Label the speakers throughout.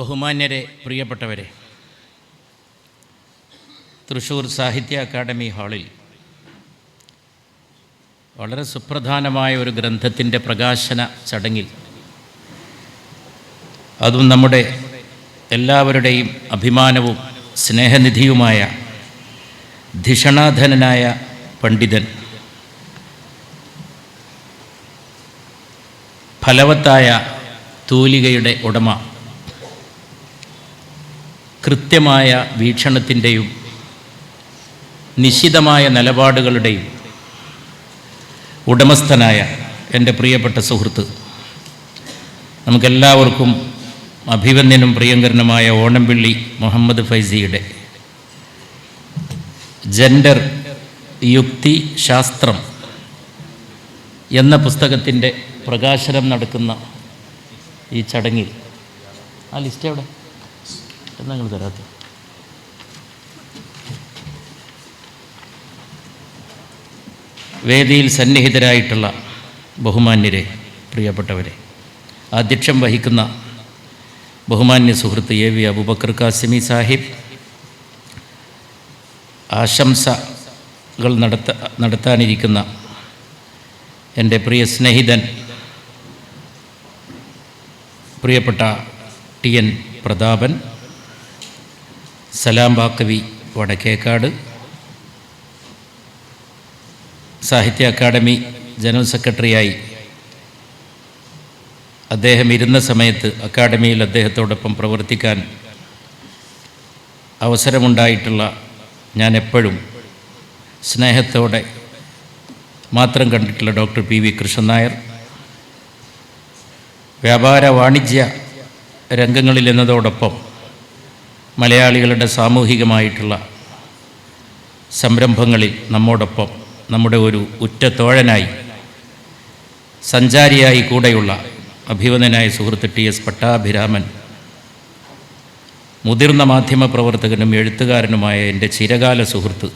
Speaker 1: ബഹുമാന്യരെ പ്രിയപ്പെട്ടവരെ തൃശ്ശൂർ സാഹിത്യ അക്കാദമി ഹാളിൽ വളരെ സുപ്രധാനമായ ഒരു ഗ്രന്ഥത്തിന്റെ പ്രകാശന ചടങ്ങിൽ അതും നമ്മുടെ എല്ലാവരുടെയും അഭിമാനവും സ്നേഹനിധിയുമായ ധിഷണാധനനായ പണ്ഡിതൻ ഫലവത്തായ തൂലികയുടെ ഉടമ കൃത്യമായ വീക്ഷണത്തിന്റെയും നിശിതമായ നിലപാടുകളുടെയും ഉടമസ്ഥനായ എന്റെ പ്രിയപ്പെട്ട സുഹൃത്ത്. നമുക്കെല്ലാവർക്കും അഭിവന്യനും പ്രിയങ്കരനുമായ ഓണംപിള്ളി മുഹമ്മദ് ഫൈസിയുടെ. ജെൻഡർ യുക്തി ശാസ്ത്രം എന്ന പുസ്തകത്തിന്റെ പ്രകാശനം നടക്കുന്ന ഈ ചടങ്ങിൽ. ആ ലിസ്റ്റ് എവിടെ? എന്നാ നിങ്ങൾ തരാത്ത. വേദിയിൽ സന്നിഹിതരായിട്ടുള്ള ബഹുമാന്യരെ പ്രിയപ്പെട്ടവരെ അധ്യക്ഷം വഹിക്കുന്ന ബഹുമാന്യ സുഹൃത്ത് എ വി അബുബക്കർ കാസിമി സാഹിബ് ആശംസകൾ നടത്ത നടത്താനിരിക്കുന്ന എന്റെ പ്രിയ സ്നേഹിതൻ പ്രിയപ്പെട്ട T N Prathapan Salam Baqavi Vadakkekad Sahitya Akademi general സെക്രട്ടറിയായി. അദ്ദേഹം ഇരുന്ന സമയത്ത് അക്കാദമിയിൽ അദ്ദേഹത്തോടൊപ്പം പ്രവർത്തിക്കാൻ അവസരമുണ്ടായിട്ടുള്ള ഞാൻ എപ്പോഴും സ്നേഹത്തോടെ മാത്രം കണ്ടിട്ടുള്ള doctor P V Krishnan Nair. വ്യാപാര വാണിജ്യ രംഗങ്ങളിൽ എന്നതോടൊപ്പം മലയാളികളുടെ സാമൂഹികമായിട്ടുള്ള സംരംഭങ്ങളിൽ നമ്മോടൊപ്പം നമ്മുടെ ഒരു ഉറ്റ തോഴനായി സഞ്ചാരിയായി കൂടെയുള്ള അഭിവന്ദനായ സുഹൃത്ത് ടി എസ് പട്ടാഭിരാമൻ മുതിർന്ന മാധ്യമപ്രവർത്തകനും എഴുത്തുകാരനുമായ എന്റെ ചിരകാല സുഹൃത്ത്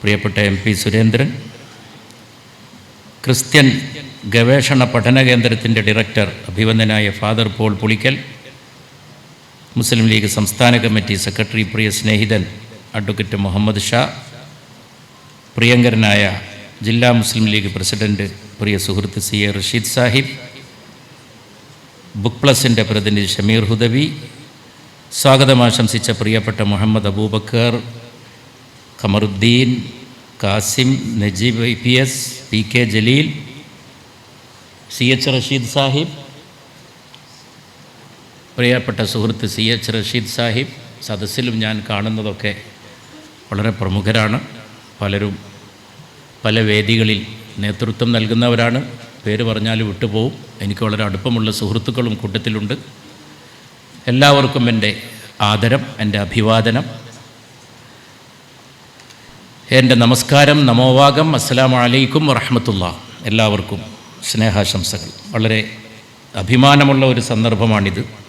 Speaker 1: പ്രിയപ്പെട്ട എം പി സുരേന്ദ്രൻ ക്രിസ്ത്യൻ ഗവേഷണ പഠന കേന്ദ്രത്തിന്റെ ഡയറക്ടർ അഭിവന്ദനായ ഫാദർ പോൾ പുളിക്കൽ മുസ്ലിം ലീഗ് സംസ്ഥാന കമ്മിറ്റി സെക്രട്ടറി പ്രിയ സ്നേഹിതൻ അഡ്വക്കേറ്റ് മുഹമ്മദ് ഷാ പ്രിയങ്കരനായ ജില്ലാ മുസ്ലിം ലീഗ് പ്രസിഡന്റ് പ്രിയ സുഹൃത്ത് C A Rasheed Sahib book പ്ലസിന്റെ പ്രതിനിധി ഷമീർ ഹുദവി സ്വാഗതം ആശംസിച്ച പ്രിയപ്പെട്ട Muhammad Abubakar Qamaruddin Kasim Najeeb I P S P K Jaleel C H Rasheed Sahib പ്രിയപ്പെട്ട സുഹൃത്ത് സി എച്ച് റഷീദ് സാഹിബ് സദസ്സിലും ഞാൻ കാണുന്നതൊക്കെ വളരെ പ്രമുഖരാണ്. പലരും പല വേദികളിൽ നേതൃത്വം നൽകുന്നവരാണ്. പേര് പറഞ്ഞാൽ വിട്ടുപോകും എനിക്ക് വളരെ അടുപ്പമുള്ള സുഹൃത്തുക്കളും കൂട്ടത്തിലുണ്ട്. എല്ലാവർക്കും എന്റെ ആദരം എന്റെ അഭിവാദനം. എന്റെ നമസ്കാരം നമോവാഗം. അസ്സലാമു അലൈക്കും വറഹമത്തുള്ള. എല്ലാവർക്കും സ്നേഹാശംസകൾ. വളരെ അഭിമാനമുള്ള ഒരു സന്ദർഭമാണിത്.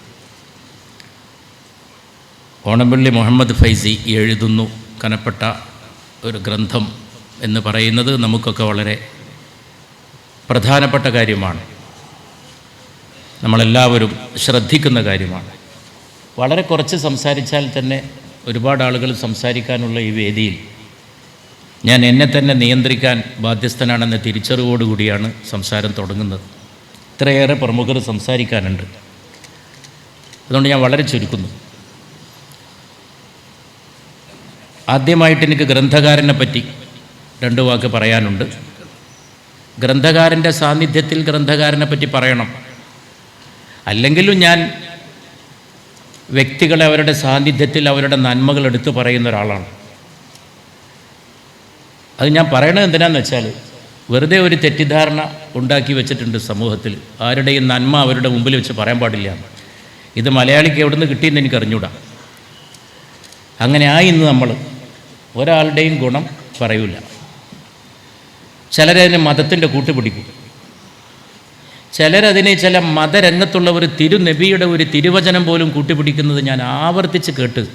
Speaker 1: ഓണംപള്ളി മുഹമ്മദ് ഫൈസി എഴുതുന്നു കനപ്പെട്ട ഒരു ഗ്രന്ഥം എന്ന് പറയുന്നത് നമുക്കൊക്കെ വളരെ പ്രധാനപ്പെട്ട കാര്യമാണ്. നമ്മളെല്ലാവരും ശ്രദ്ധിക്കുന്ന കാര്യമാണ്. വളരെ കുറച്ച് സംസാരിച്ചാൽ തന്നെ ഒരുപാട് ആളുകൾ സംസാരിക്കാനുള്ള ഈ വേദിയിൽ ഞാൻ എന്നെ തന്നെ നിയന്ത്രിക്കാൻ ബാധ്യസ്ഥനാണെന്ന തിരിച്ചറിവോടുകൂടിയാണ് സംസാരം തുടങ്ങുന്നത്. ഇത്രയേറെ പ്രമുഖർ സംസാരിക്കാനുണ്ട്. അതുകൊണ്ട് ഞാൻ വളരെ ചുരുക്കുന്നു. ആദ്യമായിട്ട് എനിക്ക് ഗ്രന്ഥകാരനെ പറ്റി രണ്ട് വാക്ക് പറയാനുണ്ട്. ഗ്രന്ഥകാരന്റെ സാന്നിധ്യത്തിൽ ഗ്രന്ഥകാരനെ പറ്റി പറയണം. അല്ലെങ്കിലും ഞാൻ വ്യക്തികളെ അവരുടെ സാന്നിധ്യത്തിൽ അവരുടെ നന്മകൾ എടുത്തു പറയുന്ന ഒരാളാണ്. അത് ഞാൻ പറയണത് എന്തിനാന്ന് വെച്ചാൽ വെറുതെ ഒരു തെറ്റിദ്ധാരണ ഉണ്ടാക്കി വെച്ചിട്ടുണ്ട് സമൂഹത്തിൽ. ആരുടെയും നന്മ അവരുടെ മുമ്പിൽ വെച്ച് പറയാൻ പാടില്ല. ഇത് മലയാളിക്ക് എവിടെ നിന്ന് കിട്ടിയെന്ന് എനിക്ക് അറിഞ്ഞൂടാ അങ്ങനെ ആയി ഇന്ന് നമ്മൾ ഒരാളുടെയും ഗുണം പറയൂല. ചിലരതിന് മതത്തിന്റെ കൂട്ടുപിടിക്കും ചിലരതിനെ ചില മതരംഗത്തുള്ള ഒരു തിരുനബിയുടെ ഒരു തിരുവചനം പോലും കൂട്ടിപ്പിടിക്കുന്നത് ഞാൻ ആവർത്തിച്ച് കേട്ട്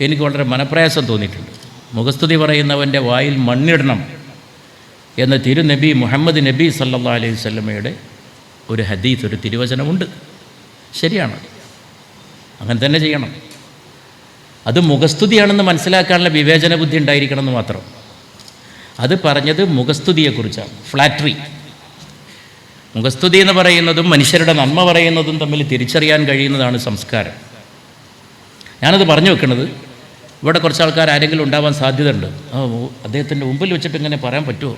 Speaker 1: എനിക്ക് വളരെ മനപ്രയാസം തോന്നിയിട്ടുണ്ട്. മുഖസ്തുതി പറയുന്നവന്റെ വായിൽ മണ്ണിടണം എന്ന തിരുനബി മുഹമ്മദ് നബി സല്ലാ അലൈഹി സ്വലമയുടെ ഒരു ഹദീസ് ഒരു തിരുവചനമുണ്ട്. ശരിയാണ് അങ്ങനെ തന്നെ ചെയ്യണം. അത് മുഖസ്തുതിയാണെന്ന് മനസ്സിലാക്കാനുള്ള വിവേചന ബുദ്ധി ഉണ്ടായിരിക്കണം എന്ന് മാത്രം. അത് പറഞ്ഞത് മുഖസ്തുതിയെക്കുറിച്ചാണ്. ഫ്ലാറ്ററി മുഖസ്തുതി എന്ന് പറയുന്നതും മനുഷ്യരുടെ നന്മ പറയുന്നതും തമ്മിൽ തിരിച്ചറിയാൻ കഴിയുന്നതാണ് സംസ്കാരം. ഞാനത് പറഞ്ഞു വെക്കുന്നത് ഇവിടെ കുറച്ച് ആൾക്കാർ ആരെങ്കിലും ഉണ്ടാവാൻ സാധ്യതയുണ്ട്. അദ്ദേഹത്തിന്റെ മുമ്പിൽ വെച്ചിട്ട് ഇങ്ങനെ പറയാൻ പറ്റുമോ?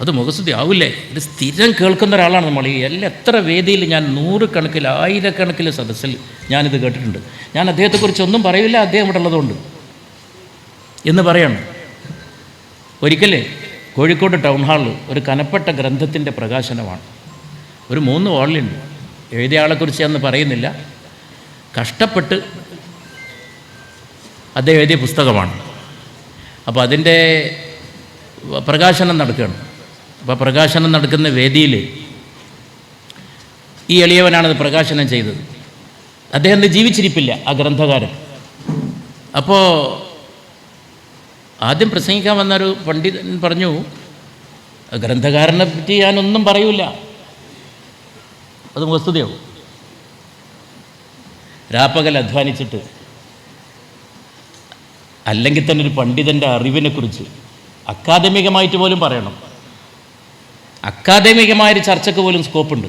Speaker 1: അത് മുഖസ്തുതി ആവില്ലേ? ഇത് സ്ഥിരം കേൾക്കുന്ന ഒരാളാണ് നമ്മൾ എല്ലാ എത്ര വേദിയിൽ ഞാൻ നൂറുകണക്കിൽ ആയിരക്കണക്കിൽ സദസ്സിൽ ഞാനിത് കേട്ടിട്ടുണ്ട്. ഞാൻ അദ്ദേഹത്തെക്കുറിച്ച് ഒന്നും പറയില്ല അദ്ദേഹം ഇവിടെ ഉള്ളതുകൊണ്ട്. എന്ന് പറയണം. ഒരിക്കലേ കോഴിക്കോട് ടൗൺ ഹാളിൽ ഒരു കനപ്പെട്ട ഗ്രന്ഥത്തിന്റെ പ്രകാശനമാണ്. ഒരു മൂന്ന് വാളിലുണ്ട് എഴുതിയ ആളെക്കുറിച്ച് ഞാൻ പറയുന്നില്ല. കഷ്ടപ്പെട്ട് അദ്ദേഹം എഴുതിയ പുസ്തകമാണ്. അപ്പോൾ അതിന്റെ പ്രകാശനം നടക്കുകയാണ്. അപ്പോൾ പ്രകാശനം നടക്കുന്ന വേദിയിൽ ഈ എളിയവനാണത് പ്രകാശനം ചെയ്തത്. അദ്ദേഹം ജീവിച്ചിരിപ്പില്ല ആ ഗ്രന്ഥകാരൻ. അപ്പോൾ ആദ്യം പ്രസംഗിക്കാൻ വന്നൊരു പണ്ഡിതൻ പറഞ്ഞു ഗ്രന്ഥകാരനെ പറ്റി ഞാനൊന്നും പറയൂല. അത് വസ്തുതയാവും. രാപ്പകൽ അധ്വാനിച്ചിട്ട് അല്ലെങ്കിൽ തന്നെ ഒരു പണ്ഡിതന്റെ അറിവിനെക്കുറിച്ച് അക്കാദമികമായിട്ട് പോലും പറയണം. അക്കാദമികമായൊരു ചർച്ചയ്ക്ക് പോലും സ്കോപ്പുണ്ട്.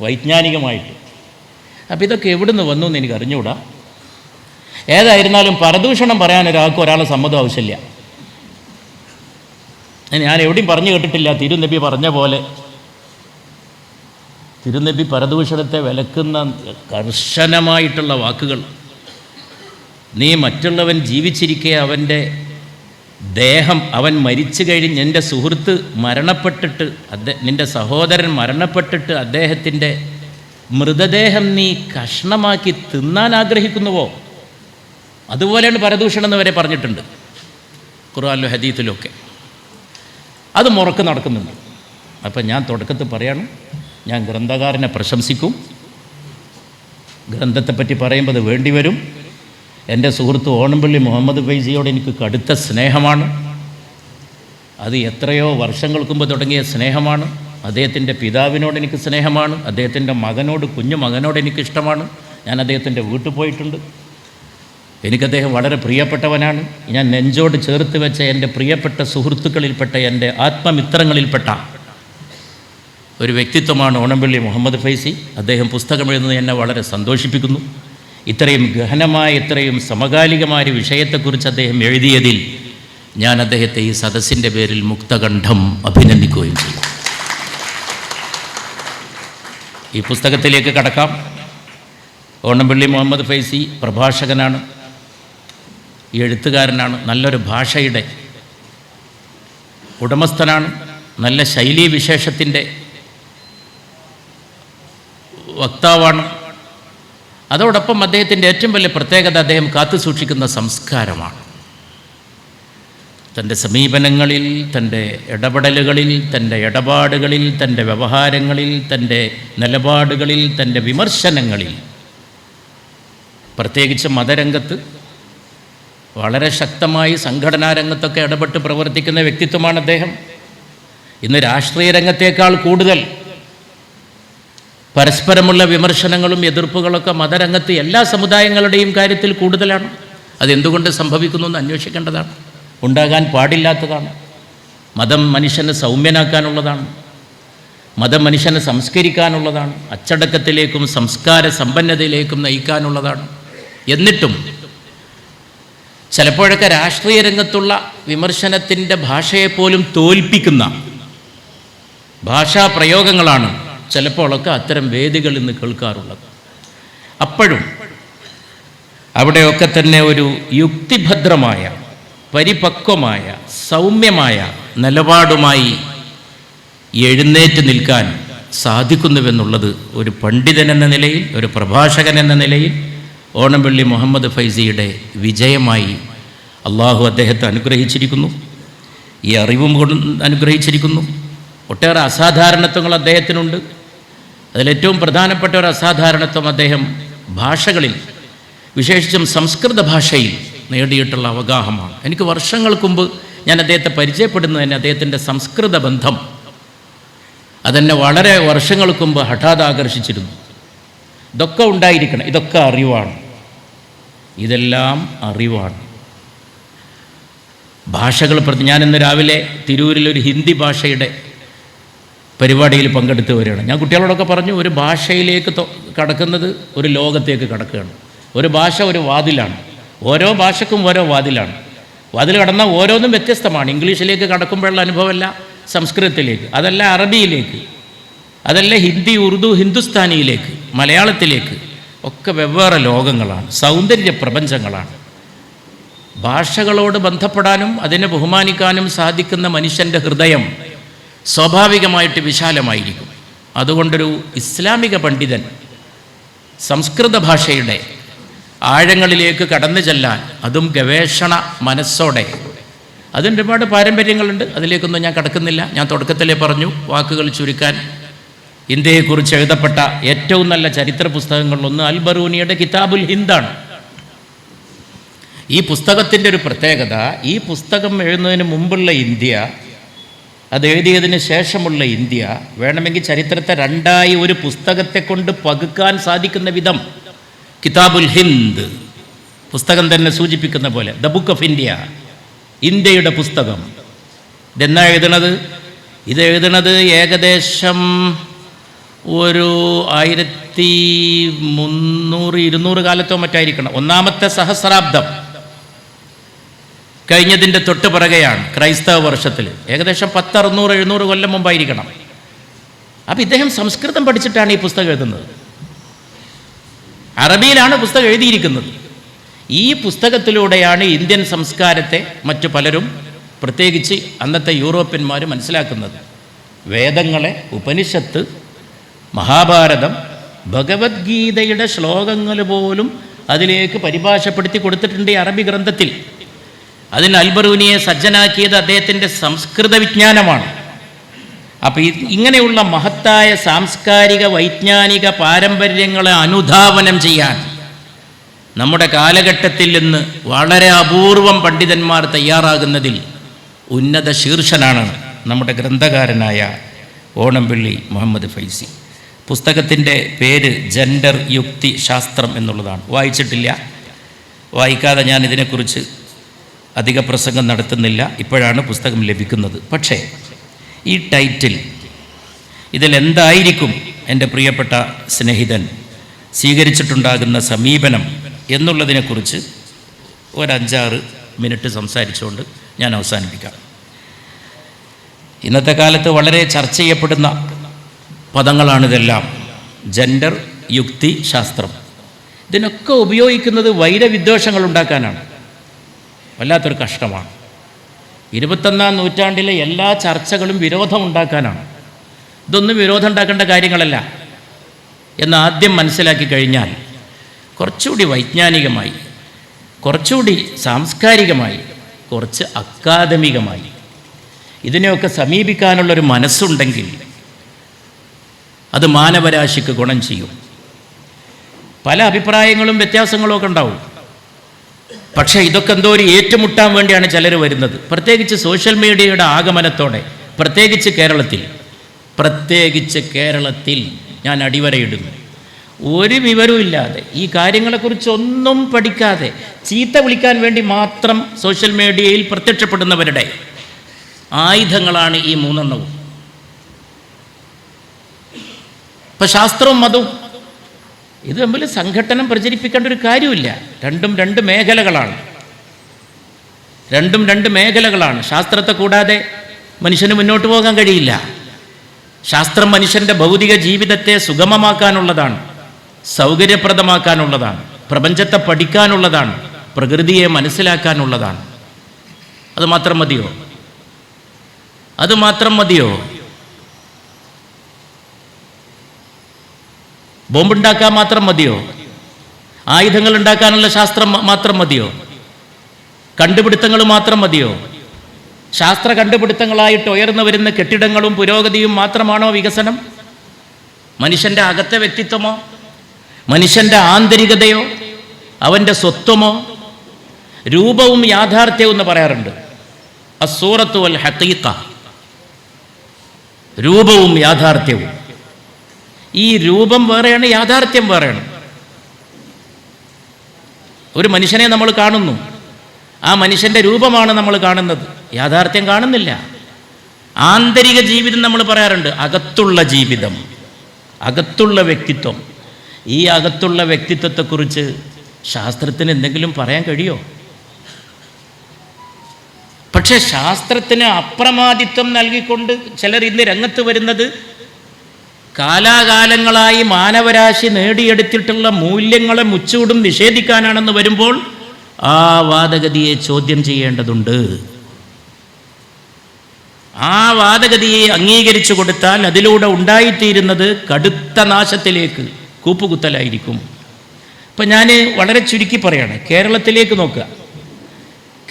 Speaker 1: വൈജ്ഞാനികമായിട്ട്. അപ്പോൾ ഇതൊക്കെ എവിടുന്ന് വന്നു എന്ന് എനിക്ക് അറിഞ്ഞുകൂടാ ഏതായിരുന്നാലും പരദൂഷണം പറയാൻ ഒരാൾക്ക് ഒരാളെ സമ്മതം ആവശ്യമില്ല. ഞാൻ എവിടെയും പറഞ്ഞു കേട്ടിട്ടില്ല. തിരുനബി പറഞ്ഞ പോലെ. തിരുനബി പരദൂഷണത്തെ വിലക്കുന്ന കർശനമായിട്ടുള്ള വാക്കുകൾ. നീ മറ്റുള്ളവൻ ജീവിച്ചിരിക്കെ അവന്റെ ദേഹം അവൻ മരിച്ചു കഴിഞ്ഞ് എന്റെ സുഹൃത്ത് മരണപ്പെട്ടിട്ട് അദ്ദേഹം നിന്റെ സഹോദരൻ മരണപ്പെട്ടിട്ട് അദ്ദേഹത്തിന്റെ മൃതദേഹം നീ കഷ്ണമാക്കി തിന്നാൻ ആഗ്രഹിക്കുന്നുവോ? അതുപോലെയാണ് പരദൂഷണം എന്ന് വരെ പറഞ്ഞിട്ടുണ്ട് ഖുർആാനിലും ഹദീത്തിലൊക്കെ അത് മുറക്ക് നടക്കുന്നുണ്ട്. അപ്പം ഞാൻ തുടക്കത്തിൽ പറയണം ഞാൻ ഗ്രന്ഥകാരനെ പ്രശംസിക്കും. ഗ്രന്ഥത്തെപ്പറ്റി പറയുമ്പോൾ അത് വേണ്ടി വരും. എന്റെ സുഹൃത്ത് ഓണംപള്ളി മുഹമ്മദ് ഫൈസിയോട് എനിക്ക് കടുത്ത സ്നേഹമാണ്. അത് എത്രയോ വർഷങ്ങൾക്ക് മുമ്പ് തുടങ്ങിയ സ്നേഹമാണ്. അദ്ദേഹത്തിന്റെ പിതാവിനോട് എനിക്ക് സ്നേഹമാണ്. അദ്ദേഹത്തിന്റെ മകനോട് കുഞ്ഞു മകനോട് എനിക്ക് ഇഷ്ടമാണ്. ഞാൻ അദ്ദേഹത്തിന്റെ വീട്ടിൽ പോയിട്ടുണ്ട്. എനിക്ക് അദ്ദേഹം വളരെ പ്രിയപ്പെട്ടവനാണ്. ഞാൻ നെഞ്ചോട് ചേർത്ത് വെച്ച എന്റെ പ്രിയപ്പെട്ട സുഹൃത്തുക്കളിൽപ്പെട്ട എന്റെ ആത്മമിത്രങ്ങളിൽപ്പെട്ട ഒരു വ്യക്തിത്വമാണ് ഓണംപള്ളി മുഹമ്മദ് ഫൈസി. അദ്ദേഹം പുസ്തകം എഴുതുന്നത് എന്നെ വളരെ സന്തോഷിപ്പിക്കുന്നു. ഇത്രയും ഗഹനമായ ഇത്രയും സമകാലികമായ വിഷയത്തെക്കുറിച്ച് അദ്ദേഹം എഴുതിയതിൽ ഞാൻ അദ്ദേഹത്തെ ഈ സദസ്സിന്റെ പേരിൽ മുക്തകണ്ഠം അഭിനന്ദിക്കുകയും ചെയ്യും ഈ പുസ്തകത്തിലേക്ക് കടക്കാം. ഓണംപള്ളി മുഹമ്മദ് ഫൈസി പ്രഭാഷകനാണ്. എഴുത്തുകാരനാണ്. നല്ലൊരു ഭാഷയുടെ ഉടമസ്ഥനാണ്. നല്ല ശൈലീ വിശേഷത്തിന്റെ വക്താവാണ്. അതോടൊപ്പം അദ്ദേഹത്തിന്റെ ഏറ്റവും വലിയ പ്രത്യേകത അദ്ദേഹം കാത്തു സൂക്ഷിക്കുന്ന സംസ്കാരമാണ്. തന്റെ സമീപനങ്ങളിൽ തന്റെ ഇടപെടലുകളിൽ തന്റെ ഇടപാടുകളിൽ തന്റെ വ്യവഹാരങ്ങളിൽ തന്റെ നിലപാടുകളിൽ തന്റെ വിമർശനങ്ങളിൽ. പ്രത്യേകിച്ച് മതരംഗത്ത് വളരെ ശക്തമായി സംഘടനാ രംഗത്തൊക്കെ ഇടപെട്ട് പ്രവർത്തിക്കുന്ന വ്യക്തിത്വമാണ് അദ്ദേഹം. ഇന്ന് രാഷ്ട്രീയ രംഗത്തേക്കാൾ കൂടുതൽ പരസ്പരമുള്ള വിമർശനങ്ങളും എതിർപ്പുകളൊക്കെ മതരംഗത്ത് എല്ലാ സമുദായങ്ങളുടെയും കാര്യത്തിൽ കൂടുതലാണ്. അതെന്തുകൊണ്ട് സംഭവിക്കുന്നു എന്ന് അന്വേഷിക്കേണ്ടതാണ്. ഉണ്ടാകാൻ പാടില്ലാത്തതാണ്. മതം മനുഷ്യനെ സൗമ്യനാക്കാനുള്ളതാണ്. മതം മനുഷ്യനെ സംസ്കരിക്കാനുള്ളതാണ്. അച്ചടക്കത്തിലേക്കും സംസ്കാര സമ്പന്നതയിലേക്കും നയിക്കാനുള്ളതാണ്. എന്നിട്ടും ചിലപ്പോഴൊക്കെ രാഷ്ട്രീയ രംഗത്തുള്ള വിമർശനത്തിന്റെ ഭാഷയെപ്പോലും തോൽപ്പിക്കുന്ന ഭാഷാ പ്രയോഗങ്ങളാണ് ചിലപ്പോഴൊക്കെ അത്തരം വേദികൾ ഇന്ന് കേൾക്കാറുള്ളത്. അപ്പോഴും അവിടെയൊക്കെ തന്നെ ഒരു യുക്തിഭദ്രമായ പരിപക്വമായ സൗമ്യമായ നിലപാടുമായി എഴുന്നേറ്റ് നിൽക്കാൻ സാധിക്കുന്നുവെന്നുള്ളത് ഒരു പണ്ഡിതൻ എന്ന നിലയിൽ ഒരു പ്രഭാഷകൻ എന്ന നിലയിൽ ഓണംപള്ളി മുഹമ്മദ് ഫൈസിയുടെ വിജയമായി അള്ളാഹു അദ്ദേഹത്തെ അനുഗ്രഹിച്ചിരിക്കുന്നു. ഈ അറിവും കൊണ്ട് അനുഗ്രഹിച്ചിരിക്കുന്നു. ഒട്ടേറെ അസാധാരണത്വങ്ങൾ അദ്ദേഹത്തിനുണ്ട്. അതിലേറ്റവും പ്രധാനപ്പെട്ട ഒരു അസാധാരണത്വം അദ്ദേഹം ഭാഷകളിൽ വിശേഷിച്ചും സംസ്കൃത ഭാഷയിൽ നേടിയിട്ടുള്ള അവഗാഹമാണ്. എനിക്ക് വർഷങ്ങൾക്ക് മുമ്പ് ഞാൻ അദ്ദേഹത്തെ പരിചയപ്പെടുന്നത് തന്നെ അദ്ദേഹത്തിന്റെ സംസ്കൃത ബന്ധം അതെന്നെ വളരെ വർഷങ്ങൾക്ക് മുമ്പ് ഹഠാത് ആകർഷിച്ചിരുന്നു. ഇതൊക്കെ ഉണ്ടായിരിക്കണം ഇതൊക്കെ അറിവാണ്. ഇതെല്ലാം അറിവാണ്. ഭാഷകൾ പ്രതി ഞാനിന്ന് രാവിലെ തിരൂരിലൊരു ഹിന്ദി ഭാഷയുടെ പരിപാടിയിൽ പങ്കെടുത്തവരാണ്. ഞാൻ കുട്ടികളോടൊക്കെ പറഞ്ഞു ഒരു ഭാഷയിലേക്ക് കടക്കുന്നത് ഒരു ലോകത്തേക്ക് കടക്കുകയാണ്. ഒരു ഭാഷ ഒരു വാതിലാണ്. ഓരോ ഭാഷക്കും ഓരോ വാതിലാണ്. വാതിൽ കടന്നാൽ ഓരോന്നും വ്യത്യസ്തമാണ്. ഇംഗ്ലീഷിലേക്ക് കടക്കുമ്പോഴുള്ള അനുഭവമല്ല സംസ്കൃതത്തിലേക്ക്. അതല്ല അറബിയിലേക്ക്. അതല്ല ഹിന്ദി ഉറുദു ഹിന്ദുസ്ഥാനിയിലേക്ക് മലയാളത്തിലേക്ക്. ഒക്കെ വെവ്വേറെ ലോകങ്ങളാണ്. സൗന്ദര്യ പ്രപഞ്ചങ്ങളാണ്. ഭാഷകളോട് ബന്ധപ്പെടാനും അതിനെ ബഹുമാനിക്കാനും സാധിക്കുന്ന മനുഷ്യന്റെ ഹൃദയം സ്വാഭാവികമായിട്ട് വിശാലമായിരിക്കും. അതുകൊണ്ടൊരു ഇസ്ലാമിക പണ്ഡിതൻ സംസ്കൃത ഭാഷയുടെ ആഴങ്ങളിലേക്ക് കടന്നു ചെല്ലാൻ അതും ഗവേഷണ മനസ്സോടെ. അതിന് ഒരുപാട് പാരമ്പര്യങ്ങളുണ്ട്. അതിലേക്കൊന്നും ഞാൻ കടക്കുന്നില്ല. ഞാൻ തുടക്കത്തിലേ പറഞ്ഞു വാക്കുകൾ ചുരുക്കാൻ. ഇന്ത്യയെക്കുറിച്ച് എഴുതപ്പെട്ട ഏറ്റവും നല്ല ചരിത്ര പുസ്തകങ്ങളിലൊന്ന് അൽബറൂനിയുടെ കിതാബുൽ ഹിന്ദാണ്. ഈ പുസ്തകത്തിന്റെ ഒരു പ്രത്യേകത ഈ പുസ്തകം എഴുതുന്നതിന് മുമ്പുള്ള ഇന്ത്യ അത് എഴുതിയതിന് ശേഷമുള്ള ഇന്ത്യ വേണമെങ്കിൽ ചരിത്രത്തെ രണ്ടായി ഒരു പുസ്തകത്തെ കൊണ്ട് പകുക്കാൻ സാധിക്കുന്ന വിധം കിതാബുൽ ഹിന്ദ്. പുസ്തകം തന്നെ സൂചിപ്പിക്കുന്ന പോലെ ദ ബുക്ക് ഓഫ് ഇന്ത്യ ഇന്ത്യയുടെ പുസ്തകം. ഇതെന്നാ എഴുതണത്? ഇത് എഴുതണത് ഏകദേശം ഒരു ആയിരത്തി മുന്നൂറ് ഇരുന്നൂറ് കാലത്തോ മറ്റായിരിക്കണം. ഒന്നാമത്തെ സഹസ്രാബ്ദം. കഴിഞ്ഞതിന്റെ തൊട്ട് പിറകെയാണ് ക്രൈസ്തവ വർഷത്തിൽ ഏകദേശം പത്ത് അറുന്നൂറ് എഴുന്നൂറ് കൊല്ലം മുമ്പായിരിക്കണം. അപ്പം ഇദ്ദേഹം സംസ്കൃതം പഠിച്ചിട്ടാണ് ഈ പുസ്തകം എഴുതുന്നത്. അറബിയിലാണ് പുസ്തകം എഴുതിയിരിക്കുന്നത്. ഈ പുസ്തകത്തിലൂടെയാണ് ഇന്ത്യൻ സംസ്കാരത്തെ മറ്റു പലരും പ്രത്യേകിച്ച് അന്നത്തെ യൂറോപ്യന്മാർ മനസ്സിലാക്കുന്നത്. വേദങ്ങളെ ഉപനിഷത്ത് മഹാഭാരതം ഭഗവത്ഗീതയുടെ ശ്ലോകങ്ങൾ പോലും അതിലേക്ക് പരിഭാഷപ്പെടുത്തി കൊടുത്തിട്ടുണ്ട് ഈ അറബി ഗ്രന്ഥത്തിൽ. അതിന് അൽബറൂനിയെ സജ്ജനാക്കിയത് അദ്ദേഹത്തിന്റെ സംസ്കൃത വിജ്ഞാനമാണ്. അപ്പോൾ ഈ ഇങ്ങനെയുള്ള മഹത്തായ സാംസ്കാരിക വൈജ്ഞാനിക പാരമ്പര്യങ്ങളെ അനുധാവനം ചെയ്യാൻ നമ്മുടെ കാലഘട്ടത്തിൽ നിന്ന് വളരെ അപൂർവം പണ്ഡിതന്മാർ തയ്യാറാകുന്നതിൽ ഉന്നത ശീർഷനാണ് നമ്മുടെ ഗ്രന്ഥകാരനായ ഓണംപിള്ളി മുഹമ്മദ് ഫൈസി. പുസ്തകത്തിന്റെ പേര് ജെൻഡർ യുക്തി ശാസ്ത്രം എന്നുള്ളതാണ്. വായിച്ചിട്ടില്ല? വായിക്കാതെ ഞാൻ ഇതിനെക്കുറിച്ച് അധിക പ്രസംഗം നടത്തുന്നില്ല. ഇപ്പോഴാണ് പുസ്തകം ലഭിക്കുന്നത്. പക്ഷേ ഈ ടൈറ്റിൽ ഇതിലെന്തായിരിക്കും എന്റെ പ്രിയപ്പെട്ട സ്നേഹിതൻ സ്വീകരിച്ചിട്ടുണ്ടാകുന്ന സമീപനം എന്നുള്ളതിനെക്കുറിച്ച് ഒരഞ്ചാറ് മിനിറ്റ് സംസാരിച്ചുകൊണ്ട് ഞാൻ അവസാനിപ്പിക്കാം. ഇന്നത്തെ കാലത്ത് വളരെ ചർച്ച ചെയ്യപ്പെടുന്ന പദങ്ങളാണിതെല്ലാം ജെൻഡർ യുക്തി ശാസ്ത്രം. ഇതിനൊക്കെ ഉപയോഗിക്കുന്നത് വൈരവിദ്വേഷങ്ങൾ ഉണ്ടാക്കാനാണ്. വല്ലാത്തൊരു കഷ്ടമാണ്. ഇരുപത്തൊന്നാം നൂറ്റാണ്ടിലെ എല്ലാ ചർച്ചകളും വിരോധം ഉണ്ടാക്കാനാണ്. ഇതൊന്നും വിരോധം ഉണ്ടാക്കേണ്ട കാര്യങ്ങളല്ല. എന്ന് ആദ്യം മനസ്സിലാക്കി കഴിഞ്ഞാൽ കുറച്ചുകൂടി വൈജ്ഞാനികമായി കുറച്ചുകൂടി സാംസ്കാരികമായി കുറച്ച് അക്കാദമികമായി ഇതിനെയൊക്കെ സമീപിക്കാനുള്ളൊരു മനസ്സുണ്ടെങ്കിൽ അത് മാനവരാശിക്ക് ഗുണം ചെയ്യും. പല അഭിപ്രായങ്ങളും വ്യത്യാസങ്ങളും ഒക്കെ ഉണ്ടാവും. പക്ഷേ ഇതൊക്കെ എന്തോ ഒരു ഏറ്റുമുട്ടാൻ വേണ്ടിയാണ് ചിലർ വരുന്നത്. പ്രത്യേകിച്ച് സോഷ്യൽ മീഡിയയുടെ ആഗമനത്തോടെ പ്രത്യേകിച്ച് കേരളത്തിൽ. പ്രത്യേകിച്ച് കേരളത്തിൽ ഞാൻ അടിവരയിടുന്നു. ഒരു വിവരവും ഇല്ലാതെ ഈ കാര്യങ്ങളെക്കുറിച്ച് ഒന്നും പഠിക്കാതെ ചീത്ത വിളിക്കാൻ വേണ്ടി മാത്രം സോഷ്യൽ മീഡിയയിൽ പ്രത്യക്ഷപ്പെടുന്നവരുടെ ആയുധങ്ങളാണ് ഈ മൂന്നെണ്ണവും. ഇപ്പം ശാസ്ത്രവും മതവും ഇത് തമ്മിൽ സംഘടനം പ്രചരിപ്പിക്കേണ്ട ഒരു കാര്യമില്ല രണ്ടും രണ്ട് മേഖലകളാണ്. രണ്ടും രണ്ട് മേഖലകളാണ്. ശാസ്ത്രത്തെ കൂടാതെ മനുഷ്യന് മുന്നോട്ട് പോകാൻ കഴിയില്ല. ശാസ്ത്രം മനുഷ്യന്റെ ഭൗതിക ജീവിതത്തെ സുഗമമാക്കാനുള്ളതാണ് സൗകര്യപ്രദമാക്കാനുള്ളതാണ് പ്രപഞ്ചത്തെ പഠിക്കാനുള്ളതാണ് പ്രകൃതിയെ മനസ്സിലാക്കാനുള്ളതാണ്. അത് മാത്രം മതിയോ? അത് മാത്രം മതിയോ? ബോംബുണ്ടാക്കാൻ മാത്രം മതിയോ? ആയുധങ്ങൾ ഉണ്ടാക്കാനുള്ള ശാസ്ത്രം മാത്രം മതിയോ? കണ്ടുപിടുത്തങ്ങൾ മാത്രം മതിയോ? ശാസ്ത്ര കണ്ടുപിടുത്തങ്ങളായിട്ട് ഉയർന്നു വരുന്ന കെട്ടിടങ്ങളും പുരോഗതിയും മാത്രമാണോ വികസനം? മനുഷ്യന്റെ അകത്തെ വ്യക്തിത്വമോ? മനുഷ്യന്റെ ആന്തരികതയോ? അവന്റെ സ്വത്വമോ? രൂപവും യാഥാർത്ഥ്യവും എന്ന് പറയാറുണ്ട്. അസൂറത്തു അൽ ഹത്തീത്ത രൂപവും യാഥാർത്ഥ്യവും. ഈ രൂപം വേറെയാണ് യാഥാർത്ഥ്യം വേറെയാണ്. ഒരു മനുഷ്യനെ നമ്മൾ കാണുന്നു. ആ മനുഷ്യന്റെ രൂപമാണ് നമ്മൾ കാണുന്നത്. യാഥാർത്ഥ്യം കാണുന്നില്ല. ആന്തരിക ജീവിതം നമ്മൾ പറയാറുണ്ട് അകത്തുള്ള ജീവിതം അകത്തുള്ള വ്യക്തിത്വം. ഈ അകത്തുള്ള വ്യക്തിത്വത്തെക്കുറിച്ച് ശാസ്ത്രത്തിന് എന്തെങ്കിലും പറയാൻ കഴിയോ? പക്ഷേ ശാസ്ത്രത്തിന് അപ്രമാദിത്വം നൽകിക്കൊണ്ട് ചിലർ ഇന്ന് രംഗത്ത് വരുന്നത് കാലാകാലങ്ങളായി മാനവരാശി നേടിയെടുത്തിട്ടുള്ള മൂല്യങ്ങളെ മുച്ചൂടും നിഷേധിക്കാനാണെന്ന് വരുമ്പോൾ ആ വാദഗതിയെ ചോദ്യം ചെയ്യേണ്ടതുണ്ട്. ആ വാദഗതിയെ അംഗീകരിച്ചു കൊടുത്താൽ അതിലൂടെ ഉണ്ടായിത്തീരുന്നത് കടുത്ത നാശത്തിലേക്ക് കൂപ്പുകുത്തലായിരിക്കും. ഇപ്പം ഞാൻ വളരെ ചുരുക്കി പറയാണ് കേരളത്തിലേക്ക് നോക്കുക.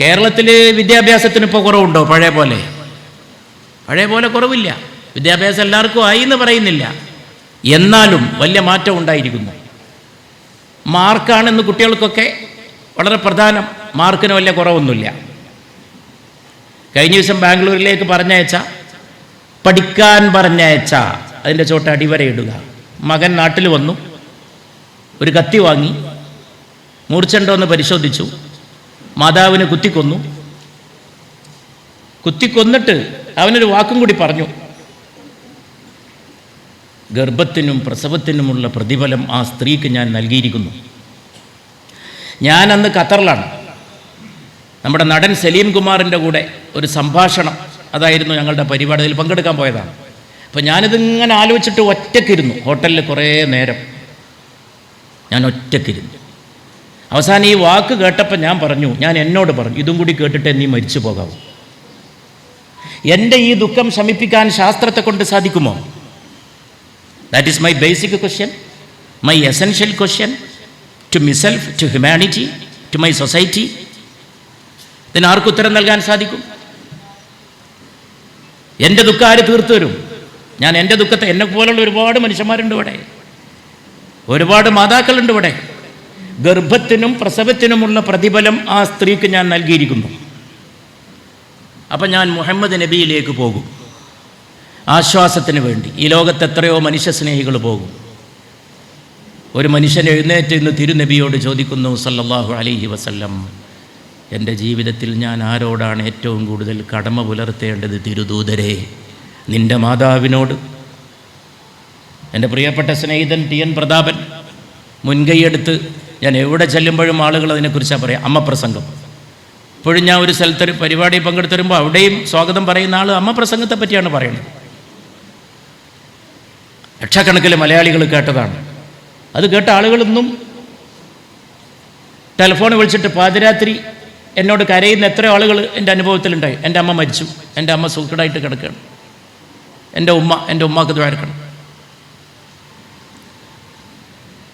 Speaker 1: കേരളത്തിൽ വിദ്യാഭ്യാസത്തിന് ഇപ്പോൾ കുറവുണ്ടോ പഴയ പോലെ? പഴയ പോലെ കുറവില്ല. വിദ്യാഭ്യാസം എല്ലാവർക്കും ആയി എന്ന് പറയുന്നില്ല. എന്നാലും വലിയ മാറ്റം ഉണ്ടായിരിക്കുന്നു. മാർക്കാണെന്ന് കുട്ടികൾക്കൊക്കെ വളരെ പ്രധാനം. മാർക്കിന് വലിയ കുറവൊന്നുമില്ല. കഴിഞ്ഞ ദിവസം ബാംഗ്ലൂരിലേക്ക് പറഞ്ഞയച്ച പഠിക്കാൻ പറഞ്ഞയച്ച അതിന്റെ ചോട്ട അടിവരയിടുക മകൻ നാട്ടിൽ വന്നു. ഒരു കത്തി വാങ്ങി. മൂർച്ചണ്ടോ എന്ന് പരിശോധിച്ചു. മാതാവിനെ കുത്തിക്കൊന്നു. കുത്തിക്കൊന്നിട്ട് അവനൊരു വാക്കും കൂടി പറഞ്ഞു. ഗർഭത്തിനും പ്രസവത്തിനുമുള്ള പ്രതിഫലം ആ സ്ത്രീക്ക് ഞാൻ നൽകിയിരിക്കുന്നു. ഞാൻ അന്ന് ഖത്തറിലാണ്. നമ്മുടെ നടൻ സലീം കുമാറിന്റെ കൂടെ ഒരു സംഭാഷണം അതായിരുന്നു ഞങ്ങളുടെ പരിപാടിയിൽ പങ്കെടുക്കാൻ പോയതാണ്. അപ്പോൾ ഞാനിതിങ്ങനെ ആലോചിച്ചിട്ട് ഒറ്റക്കിരുന്നു. ഹോട്ടലിൽ കുറേ നേരം ഞാൻ ഒറ്റക്കിരുന്നു. അവസാനം ഈ വാക്ക് കേട്ടപ്പോൾ ഞാൻ പറഞ്ഞു ഞാൻ എന്നോട് പറഞ്ഞു ഇതും കൂടി കേട്ടിട്ട് നീ മരിച്ചു പോകാവൂ. എന്റെ ഈ ദുഃഖം ശമിപ്പിക്കാൻ ശാസ്ത്രത്തെ കൊണ്ട് സാധിക്കുമോ? That is my basic question my essential question to myself to humanity to my society ഇതിന് ആർക്ക് ഉത്തരം നൽകാൻ സാധിക്കും? എന്റെ ദുഃഖം ആര് തീർത്തു വരും ഞാൻ എന്റെ ദുഃഖത്തെ എന്നെ പോലുള്ള ഒരുപാട് മനുഷ്യന്മാരുണ്ട് ഇവിടെ. ഒരുപാട് മാതാക്കളുണ്ട് ഇവിടെ. ഗർഭത്തിനും പ്രസവത്തിനുമുള്ള പ്രതിഫലം ആ സ്ത്രീക്ക് ഞാൻ നൽകിയിരിക്കുന്നു. അപ്പം ഞാൻ മുഹമ്മദ് നബിയിലേക്ക് പോകും. ആശ്വാസത്തിന് വേണ്ടി. ഈ ലോകത്ത് എത്രയോ മനുഷ്യ സ്നേഹികൾ പോകും. ഒരു മനുഷ്യൻ എഴുന്നേറ്റ് ഇന്ന് തിരുനബിയോട് ചോദിക്കുന്നു സല്ലല്ലാഹു അലൈഹി വസല്ലം എന്റെ ജീവിതത്തിൽ ഞാൻ ആരോടാണ് ഏറ്റവും കൂടുതൽ കടമ പുലർത്തേണ്ടത് തിരുദൂതരെ? നിന്റെ മാതാവിനോട്. എന്റെ പ്രിയപ്പെട്ട സ്നേഹിതൻ ടി എൻ പ്രതാപൻ മുൻകൈയെടുത്ത് ഞാൻ എവിടെ ചെല്ലുമ്പോഴും ആളുകൾ അതിനെക്കുറിച്ചാണ് പറയാം അമ്മ പ്രസംഗം. ഇപ്പോഴും ഞാൻ ഒരു സ്ഥലത്തൊരു പരിപാടി പങ്കെടുത്തു വരുമ്പോൾ അവിടെയും സ്വാഗതം പറയുന്ന ആൾ അമ്മ പ്രസംഗത്തെ പറ്റിയാണ് പറയുന്നത്. ലക്ഷക്കണക്കിന് മലയാളികൾ കേട്ടതാണ്. അത് കേട്ട ആളുകളൊന്നും ടെലിഫോൺ വിളിച്ചിട്ട് പാതിരാത്രി എന്നോട് കരയുന്ന എത്ര ആളുകൾ എന്റെ അനുഭവത്തിലുണ്ടായി. എന്റെ അമ്മ മരിച്ചു. എന്റെ അമ്മ സൂക്കടായിട്ട് കിടക്കുകയാണ്. എന്റെ ഉമ്മ എന്റെ ഉമ്മക്ക് ദ്വാരക്കണം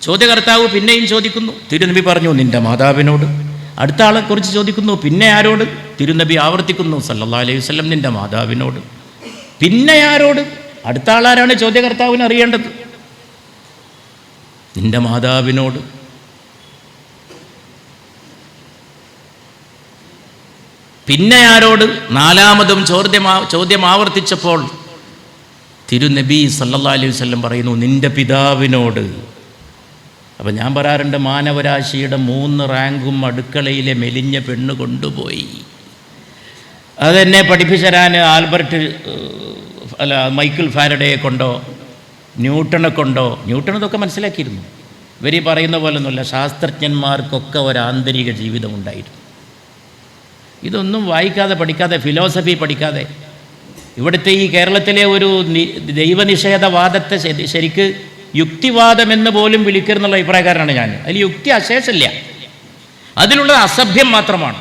Speaker 1: ചോദ്യകർത്താവ് പിന്നെയും ചോദിക്കുന്നു തിരുനബി പറഞ്ഞു നിന്റെ മാതാവിനോട്? അടുത്ത ആളെ കുറിച്ച് ചോദിക്കുന്നു പിന്നെ ആരോട്? തിരുനബി ആവർത്തിക്കുന്നു സല്ലാ അലൈഹി വസല്ലം നിന്റെ മാതാവിനോട്. പിന്നെ ആരോട്? അടുത്ത ആളാരാണ് ചോദ്യകർത്താവിന് അറിയേണ്ടത്? നിന്റെ മാതാവിനോട്. പിന്നെ ആരോട്? നാലാമതും ചോദ്യം ചോദ്യം ആവർത്തിച്ചപ്പോൾ തിരുനബി സല്ലാ അലൈഹി വല്ലം പറയുന്നു നിന്റെ പിതാവിനോട്. അപ്പം ഞാൻ പറയാറുണ്ട് മാനവരാശിയുടെ മൂന്ന് റാങ്കും അടുക്കളയിലെ മെലിഞ്ഞ പെണ്ണ് കൊണ്ടുപോയി. അതെന്നെ പഠിപ്പിച്ചരാൻ ആൽബർട്ട് അല്ല മൈക്കിൾ ഫാരഡയെ കൊണ്ടോ ന്യൂട്ടനെ കൊണ്ടോ ന്യൂട്ടൺ ഇതൊക്കെ മനസ്സിലാക്കിയിരുന്നു. ഇവർ ഈ പറയുന്ന പോലൊന്നുമല്ല ശാസ്ത്രജ്ഞന്മാർക്കൊക്കെ ഒരു ആന്തരിക ജീവിതം ഉണ്ടായിരുന്നു. ഇതൊന്നും വായിക്കാതെ പഠിക്കാതെ ഫിലോസഫി പഠിക്കാതെ ഇവിടുത്തെ ഈ കേരളത്തിലെ ഒരു ദൈവനിഷേധവാദത്തെ ശരിക്ക് യുക്തിവാദമെന്ന് പോലും വിളിക്കരുന്നുള്ള അഭിപ്രായക്കാരനാണ് ഞാൻ. അതിൽ യുക്തി അശേഷമില്ല അതിലുള്ള അസഭ്യം മാത്രമാണ്.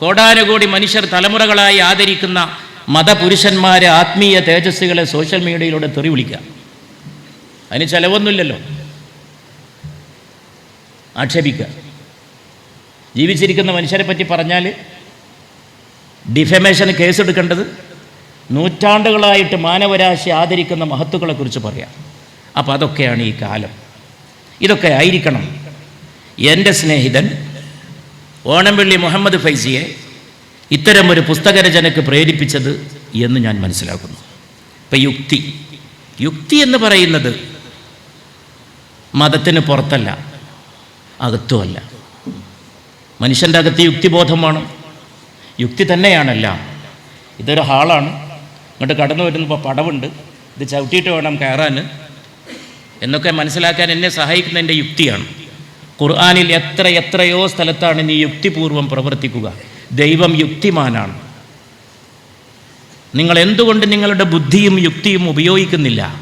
Speaker 1: കോടാനുകോടി മനുഷ്യർ തലമുറകളായി ആദരിക്കുന്ന മതപുരുഷന്മാരെ ആത്മീയ തേജസ്സുകളെ സോഷ്യൽ മീഡിയയിലൂടെ തെറി വിളിക്കാം അതിന് ചിലവൊന്നുമില്ലല്ലോ. ആക്ഷേപിക്കുക. ജീവിച്ചിരിക്കുന്ന മനുഷ്യരെ പറ്റി പറഞ്ഞാൽ ഡിഫമേഷന് കേസെടുക്കേണ്ടത് നൂറ്റാണ്ടുകളായിട്ട് മാനവരാശി ആദരിക്കുന്ന മഹത്തുക്കളെക്കുറിച്ച് പറയാം. അപ്പോൾ അതൊക്കെയാണ് ഈ കാലം. ഇതൊക്കെ ആയിരിക്കണം. എന്റെ സ്നേഹിതൻ ഓണംപള്ളി മുഹമ്മദ് ഫൈസിയെ ഇത്തരം ഒരു പുസ്തകരചനയ്ക്ക് പ്രേരിപ്പിച്ചത് എന്ന് ഞാൻ മനസ്സിലാക്കുന്നു. ഇപ്പം യുക്തി. യുക്തി എന്ന് പറയുന്നത് മതത്തിന് പുറത്തല്ല അകത്തുമല്ല. മനുഷ്യന്റെ അകത്ത് യുക്തിബോധം വേണം യുക്തി തന്നെയാണല്ല. ഇതൊരു ഹാളാണ്. ഇങ്ങോട്ട് കടന്നു വരുമ്പോൾ പടവുണ്ട്. ഇത് ചവിട്ടിയിട്ട് വേണം കയറാൻ. എന്നൊക്കെ മനസ്സിലാക്കാൻ എന്നെ സഹായിക്കുന്ന എന്റെ യുക്തിയാണ്. ഖുർആാനിൽ എത്ര എത്രയോ സ്ഥലത്താണ് നീ യുക്തിപൂർവം പ്രവർത്തിക്കുക. ദൈവം യുക്തിമാനാണ്. നിങ്ങൾ എന്തുകൊണ്ട് നിങ്ങളുടെ ബുദ്ധിയും യുക്തിയും ഉപയോഗിക്കുന്നില്ല?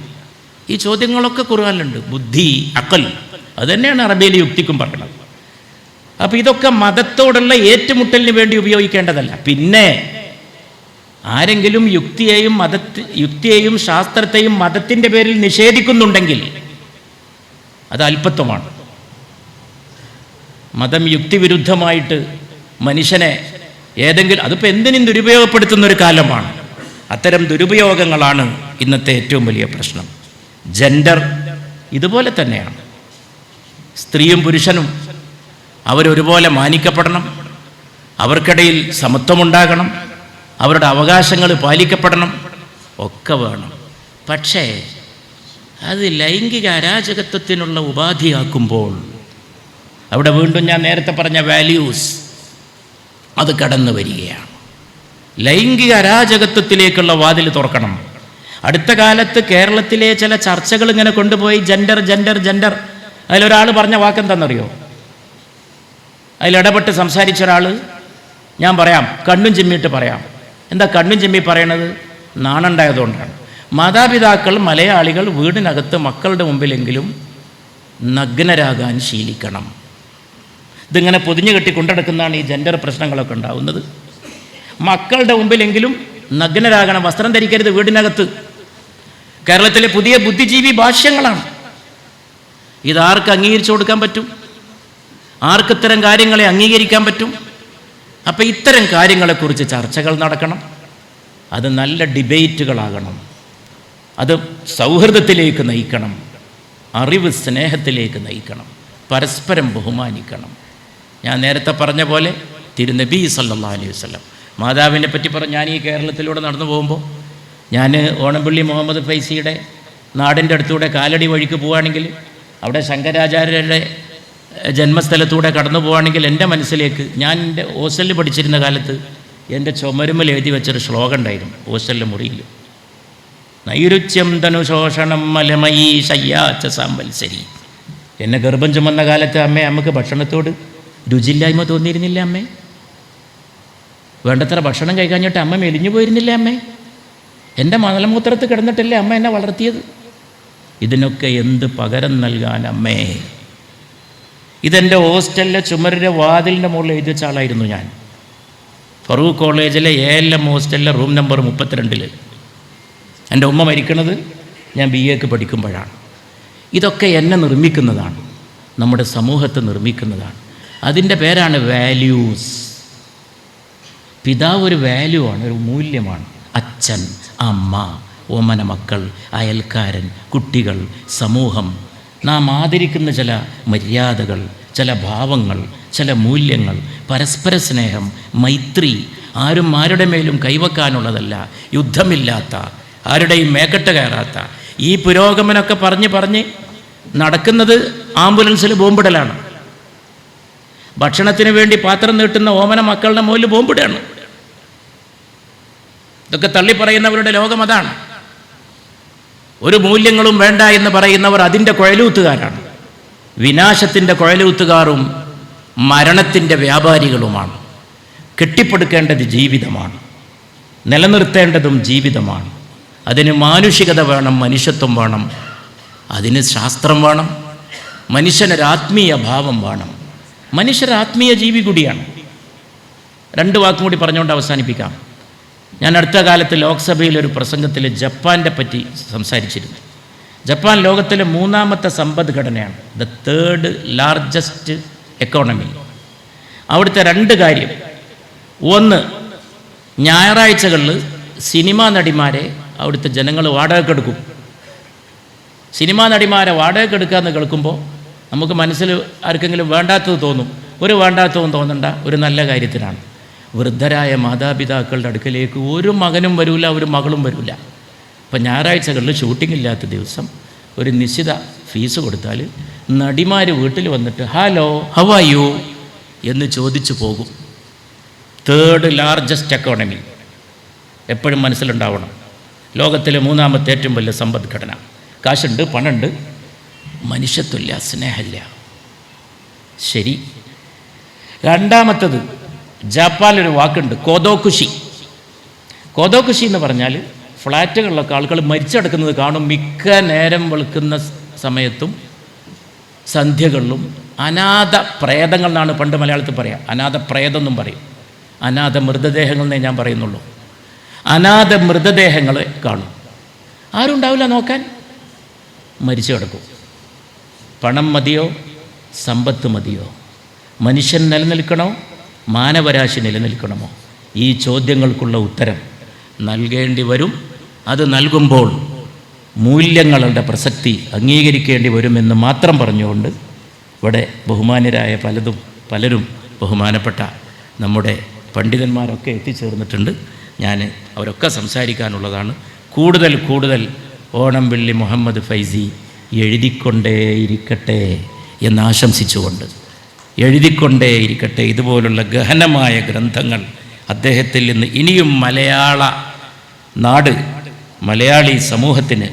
Speaker 1: ഈ ചോദ്യങ്ങളൊക്കെ ഖുർആാനിലുണ്ട്. ബുദ്ധി അക്കൽ അതുതന്നെയാണ് അറബിയിലെ യുക്തിക്കും പറയുന്നത് അപ്പോൾ ഇതൊക്കെ മതത്തോടുള്ള ഏറ്റുമുട്ടലിന് വേണ്ടി ഉപയോഗിക്കേണ്ടതല്ല. പിന്നെ ആരെങ്കിലും യുക്തിയെയും മത യുക്തിയെയും ശാസ്ത്രത്തെയും മതത്തിന്റെ പേരിൽ നിഷേധിക്കുന്നുണ്ടെങ്കിൽ അത് അല്പത്വമാണ് മതം യുക്തിവിരുദ്ധമായിട്ട് മനുഷ്യനെ ഏതെങ്കിലും അതിപ്പോൾ എന്തിനും ദുരുപയോഗപ്പെടുത്തുന്ന ഒരു കാലമാണ്. അത്തരം ദുരുപയോഗങ്ങളാണ് ഇന്നത്തെ ഏറ്റവും വലിയ പ്രശ്നം. ജെൻഡർ ഇതുപോലെ തന്നെയാണ്. സ്ത്രീയും പുരുഷനും അവരൊരുപോലെ മാനിക്കപ്പെടണം. അവർക്കിടയിൽ സമത്വമുണ്ടാകണം. അവരുടെ അവകാശങ്ങൾ പാലിക്കപ്പെടണം. ഒക്കെ വേണം. പക്ഷേ അത് ലൈംഗിക അരാജകത്വത്തിനുള്ള ഉപാധിയാക്കുമ്പോൾ അവിടെ വീണ്ടും ഞാൻ നേരത്തെ പറഞ്ഞ വാല്യൂസ് അത് കടന്നു വരികയാണ്. ലൈംഗിക അരാജകത്വത്തിലേക്കുള്ള വാതിൽ തുറക്കണം. അടുത്ത കാലത്ത് കേരളത്തിലെ ചില ചർച്ചകൾ ഇങ്ങനെ കൊണ്ടുപോയി ജെൻഡർ ജെൻഡർ ജെൻഡർ അതിലൊരാൾ പറഞ്ഞ വാക്കെന്താണെന്നറിയോ അതിലിടപെട്ട് സംസാരിച്ച ഒരാൾ ഞാൻ പറയാം കണ്ണും ചിമ്മിയിട്ട് പറയാം. എന്താ കണ്ണും ചിമ്മി പറയണത്? നാണുണ്ടായതുകൊണ്ടാണ്. മാതാപിതാക്കൾ മലയാളികൾ വീടിനകത്ത് മക്കളുടെ മുമ്പിലെങ്കിലും നഗ്നരാകാൻ ശീലിക്കണം. ഇതിങ്ങനെ പൊതിഞ്ഞു കെട്ടി കൊണ്ടെടുക്കുന്നതാണ് ഈ ജെൻഡർ പ്രശ്നങ്ങളൊക്കെ ഉണ്ടാവുന്നത്. മക്കളുടെ മുമ്പിലെങ്കിലും നഗ്നരാകണം വസ്ത്രം ധരിക്കരുത് വീടിനകത്ത്. കേരളത്തിലെ പുതിയ ബുദ്ധിജീവി ഭാഷ്യങ്ങളാണ്. ഇതാർക്ക് അംഗീകരിച്ചു കൊടുക്കാൻ പറ്റും? ആർക്ക് ഇത്തരം കാര്യങ്ങളെ അംഗീകരിക്കാൻ പറ്റും? അപ്പം ഇത്തരം കാര്യങ്ങളെക്കുറിച്ച് ചർച്ചകൾ നടക്കണം. അത് നല്ല ഡിബേറ്റുകളാകണം. അത് സൗഹൃദത്തിലേക്ക് നയിക്കണം. അറിവ് സ്നേഹത്തിലേക്ക് നയിക്കണം. പരസ്പരം ബഹുമാനിക്കണം. ഞാൻ നേരത്തെ പറഞ്ഞ പോലെ തിരുനബി സല്ലാ അലൈഹി വസ്ലം മാതാവിനെ പറ്റി പറഞ്ഞ് ഞാൻ ഈ കേരളത്തിലൂടെ നടന്നു പോകുമ്പോൾ ഞാൻ ഓണംപള്ളി മുഹമ്മദ് ഫൈസിയുടെ നാടിന്റെ അടുത്തൂടെ കാലടി വഴിക്ക് പോവുകയാണെങ്കിൽ അവിടെ ശങ്കരാചാര്യരുടെ ജന്മസ്ഥലത്തൂടെ കടന്നു പോവുകയാണെങ്കിൽ എന്റെ മനസ്സിലേക്ക് ഞാൻ എന്റെ ഹോസ്റ്റലിൽ പഠിച്ചിരുന്ന കാലത്ത് എന്റെ ചുമരുമൽ എഴുതി വെച്ചൊരു ശ്ലോകം ഉണ്ടായിരുന്നു ഹോസ്റ്റലിൽ മുറിയിൽ. നൈരുച്യം ധനുശോഷണം മലമയി ശയ്യാച്ച സാമ്പൽസരി. എന്നെ ഗർഭം ചുമന്ന കാലത്ത് അമ്മേ നമുക്ക് ഭക്ഷണത്തോട് രുചിയില്ലായ്മ തോന്നിയിരുന്നില്ല അമ്മേ. വേണ്ടത്ര ഭക്ഷണം കഴിക്കാഞ്ഞിട്ട് അമ്മ മെലിഞ്ഞു പോയിരുന്നില്ല അമ്മേ. എന്റെ മണലമൂത്രത്ത് കിടന്നിട്ടല്ലേ അമ്മ എന്നെ വളർത്തിയത്. ഇതിനൊക്കെ എന്ത് പകരം നൽകാൻ അമ്മേ? ഇതെന്റെ ഹോസ്റ്റലിലെ ചുമരിന്റെ വാതിലിന്റെ മുകളിൽ എഴുതി വെച്ച ആളായിരുന്നു ഞാൻ. ഫറൂഖ് കോളേജിലെ എ എൽ എം ഹോസ്റ്റലിലെ റൂം നമ്പർ മുപ്പത്തിരണ്ടിൽ എന്റെ ഉമ്മ മരിക്കണത് ഞാൻ ബി എക്ക് പഠിക്കുമ്പോഴാണ്. ഇതൊക്കെ എന്നെ നിർമ്മിക്കുന്നതാണ്. നമ്മുടെ സമൂഹത്തെ നിർമ്മിക്കുന്നതാണ്. അതിന്റെ പേരാണ് വാല്യൂസ് പിതാവ് ഒരു വാല്യൂ ആണ് ഒരു മൂല്യമാണ്. അച്ഛൻ അമ്മ ഓമന മക്കൾ അയൽക്കാരൻ കുട്ടികൾ സമൂഹം. നാം ആദരിക്കുന്ന ചില മര്യാദകൾ ചില ഭാവങ്ങൾ ചില മൂല്യങ്ങൾ പരസ്പര സ്നേഹം മൈത്രി ആരും ആരുടെ മേലും കൈവക്കാനുള്ളതല്ല യുദ്ധമില്ലാത്ത ആരുടെയും മേക്കെട്ട് കയറാത്ത. ഈ പുരോഗമനമൊക്കെ പറഞ്ഞ് പറഞ്ഞ് നടക്കുന്നത് ആംബുലൻസിൽ ബോംബിടലാണ്. ഭക്ഷണത്തിന് വേണ്ടി പാത്രം നീട്ടുന്ന ഓമന മക്കളുടെ മുകളിൽ ബോംബിടുകയാണ്. ഇതൊക്കെ തള്ളിപ്പറയുന്നവരുടെ ലോകം അതാണ്. ഒരു മൂല്യങ്ങളും വേണ്ട എന്ന് പറയുന്നവർ അതിന്റെ കുഴലൂത്തുകാരാണ് വിനാശത്തിന്റെ കുഴലൂത്തുകാരും മരണത്തിന്റെ വ്യാപാരികളുമാണ്. കെട്ടിപ്പടുക്കേണ്ടത് ജീവിതമാണ്. നിലനിർത്തേണ്ടതും ജീവിതമാണ്. അതിന് മാനുഷികത വേണം മനുഷ്യത്വം വേണം. അതിന് ശാസ്ത്രം വേണം. മനുഷ്യനൊരാത്മീയ ഭാവം വേണം. മനുഷ്യർ ആത്മീയ ജീവി കൂടിയാണ്. രണ്ട് വാക്കും കൂടി പറഞ്ഞുകൊണ്ട് അവസാനിപ്പിക്കാം. ഞാൻ അടുത്ത കാലത്ത് ലോക്സഭയിൽ ഒരു പ്രസംഗത്തിൽ ജപ്പാന്റെ പറ്റി സംസാരിച്ചിരുന്നു. ജപ്പാൻ ലോകത്തിലെ മൂന്നാമത്തെ സമ്പദ് ഘടനയാണ്. ദ തേർഡ് ലാർജസ്റ്റ് എക്കോണമി അവിടുത്തെ രണ്ട് കാര്യം. ഒന്ന് ഞായറാഴ്ചകളിൽ സിനിമാ നടിമാരെ അവിടുത്തെ ജനങ്ങൾ വാടകയ്ക്കെടുക്കും. സിനിമാ നടിമാരെ വാടകയ്ക്കെടുക്കുക എന്ന് കേൾക്കുമ്പോൾ നമുക്ക് മനസ്സിൽ ആർക്കെങ്കിലും വേണ്ടാത്തത് തോന്നും. ഒരു വേണ്ടാത്തതും തോന്നണ്ട. ഒരു നല്ല കാര്യത്തിനാണ്. വൃദ്ധരായ മാതാപിതാക്കളുടെ അടുക്കലേക്ക് ഒരു മകനും വരില്ല ഒരു മകളും വരില്ല ഇപ്പം ഞായറാഴ്ചകളിൽ ഷൂട്ടിംഗ് ഇല്ലാത്ത ദിവസം ഒരു നിശ്ചിത ഫീസ് കൊടുത്താൽ നടിമാർ വീട്ടിൽ വന്നിട്ട് ഹലോ ഹൗ ആർ യു എന്ന് ചോദിച്ചു പോകും. തേർഡ് ലാർജസ്റ്റ് എക്കോണമി എപ്പോഴും മനസ്സിലുണ്ടാവണം. ലോകത്തിലെ മൂന്നാമത്തെ ഏറ്റവും വലിയ സമ്പദ്ഘടന. കാശുണ്ട് പണമുണ്ട് മനുഷ്യത്വമില്ല സ്നേഹമില്ല. ശരി. രണ്ടാമത്തത് ജപ്പാനിലൊരു വാക്കുണ്ട് കോതോക്കുഷി കോതോക്കുഷി എന്ന് പറഞ്ഞാൽ ഫ്ലാറ്റുകളിലൊക്കെ ആളുകൾ മരിച്ചടക്കുന്നത് കാണും മിക്ക നേരം വെളുക്കുന്ന സമയത്തും സന്ധ്യകളിലും അനാഥ പ്രേതങ്ങൾ എന്നാണ് പണ്ട് മലയാളത്തിൽ പറയാം. അനാഥ പ്രേതെന്നും പറയും. അനാഥ മൃതദേഹങ്ങൾ എന്നേ ഞാൻ പറയുന്നുള്ളൂ. അനാഥ മൃതദേഹങ്ങളെ കാണും. ആരും ഉണ്ടാവില്ല നോക്കാൻ. മരിച്ചു കിടക്കും. പണം മതിയോ? സമ്പത്ത് മതിയോ? മനുഷ്യൻ നിലനിൽക്കണോ? മാനവരാശി നിലനിൽക്കണമോ? ഈ ചോദ്യങ്ങൾക്കുള്ള ഉത്തരം നൽകേണ്ടി വരും. അത് നൽകുമ്പോൾ മൂല്യങ്ങളുടെ പ്രസക്തി അംഗീകരിക്കേണ്ടി വരുമെന്ന് മാത്രം പറഞ്ഞുകൊണ്ട് ഇവിടെ ബഹുമാന്യരായ പലതും പലരും ബഹുമാനപ്പെട്ട നമ്മുടെ പണ്ഡിതന്മാരൊക്കെ എത്തിച്ചേർന്നിട്ടുണ്ട്. ഞാൻ അവരൊക്കെ സംസാരിക്കാനുള്ളതാണ്. കൂടുതൽ കൂടുതൽ ഓണം വെള്ളി മുഹമ്മദ് ഫൈസി എഴുതിക്കൊണ്ടേയിരിക്കട്ടെ എന്നാശംസിച്ചുകൊണ്ട് എഴുതിക്കൊണ്ടേ എഴുതിക്കൊണ്ടേയിരിക്കട്ടെ ഇതുപോലുള്ള ഗഹനമായ ഗ്രന്ഥങ്ങൾ അദ്ദേഹത്തിൽ നിന്ന് ഇനിയും മലയാള നാട് മലയാളി സമൂഹത്തിന്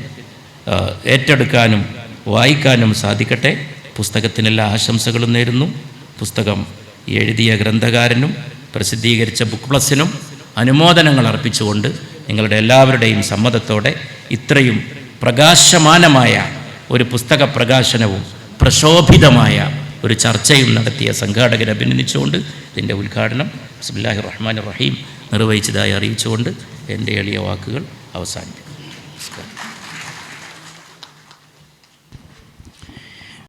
Speaker 1: ഏറ്റെടുക്കാനും വായിക്കാനും സാധിക്കട്ടെ. പുസ്തകത്തിനെല്ലാ ആശംസകളും നേരുന്നു. പുസ്തകം എഴുതിയ ഗ്രന്ഥകാരനും പ്രസിദ്ധീകരിച്ച ബുക്ക് പ്ലസിനും അനുമോദനങ്ങൾ അർപ്പിച്ചുകൊണ്ട് നിങ്ങളുടെ എല്ലാവരുടെയും സമ്മതത്തോടെ ഇത്രയും പ്രകാശമാനമായ ഒരു പുസ്തക പ്രകാശനവും പ്രശോഭിതമായ ഒരു ചർച്ചയും നടത്തിയ സംഘാടകരെ അഭിനന്ദിച്ചുകൊണ്ട് ഇതിന്റെ ഉദ്ഘാടനം ബിസ്മില്ലാഹി റഹ്മാൻ റഹീം നിർവഹിച്ചതായി അറിയിച്ചുകൊണ്ട് എന്റെ എളിയ വാക്കുകൾ അവസാനിപ്പിക്കും നമസ്കാരം.